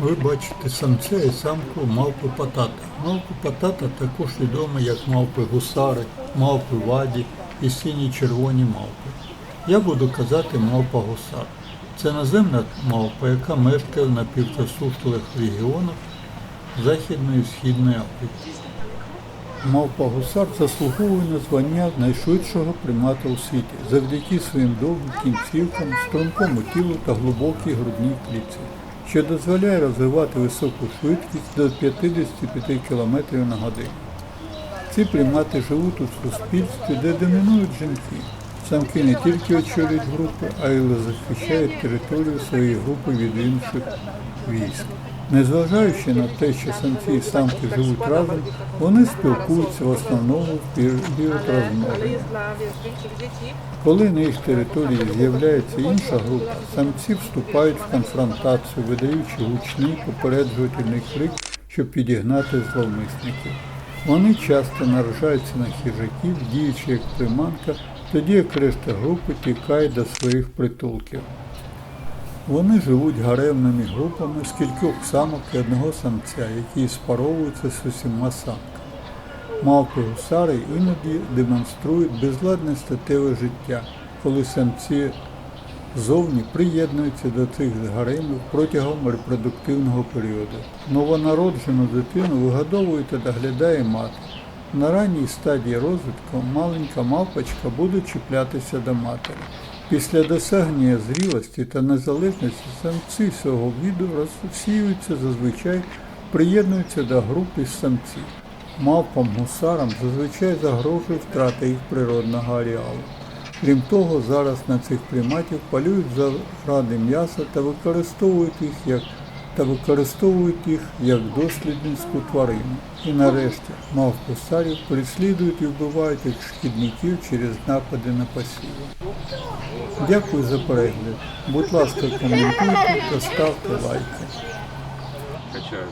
Ви бачите самця і самку мавпи патата. Мавпи патата також відомі як мавпи гусари, мавпи ваді і сині червоні мавпи. Я буду казати мавпа гусар. Це наземна мавпа, яка мешкає в напівзасушливих регіонах Західної і Східної Африки. Мавпа гусар заслуговує на звання найшвидшого примата у світі завдяки своїм довгим кінцівкам, стрункому тілу та глибокій грудній клітці, що дозволяє розвивати високу швидкість до 55 км на годину. Ці примати живуть у суспільстві, де домінують жінки. Самки не тільки очолюють групи, а й захищають територію своєї групи від інших військ. Незважаючи на те, що самці і самки живуть разом, вони спілкуються в основному в розмноження. Коли на їх території з'являється інша група, самці вступають в конфронтацію, видаючи гучний попереджувальний крик, щоб підігнати зловмисників. Вони часто наражаються на хижаків, діючи як приманка, тоді як решта групи тікає до своїх притулків. Вони живуть гаремними групами з кількох самок і одного самця, які спаровуються з усіма самками. Мавпи гусари іноді демонструють безладне статеве життя, коли самці зовні приєднуються до цих гаремів протягом репродуктивного періоду. Новонароджену дитину вигодовує та доглядає мати. На ранній стадії розвитку маленька мавпочка буде чіплятися до матері. Після досягнення зрілості та незалежності самці цього виду розсіюються зазвичай приєднуються до групи самців. Мавпам гусарам зазвичай загрожує втрата їх природного ареалу. Крім того, зараз на цих приматів полюють заради м'яса та використовують їх як та використовують їх як дослідницьку тварину. І нарешті мавп гусарів переслідують і вбивають як шкідників через напади на посіви. Дякую за перегляд. Будь ласка, коментуйте та ставте лайки. Качают.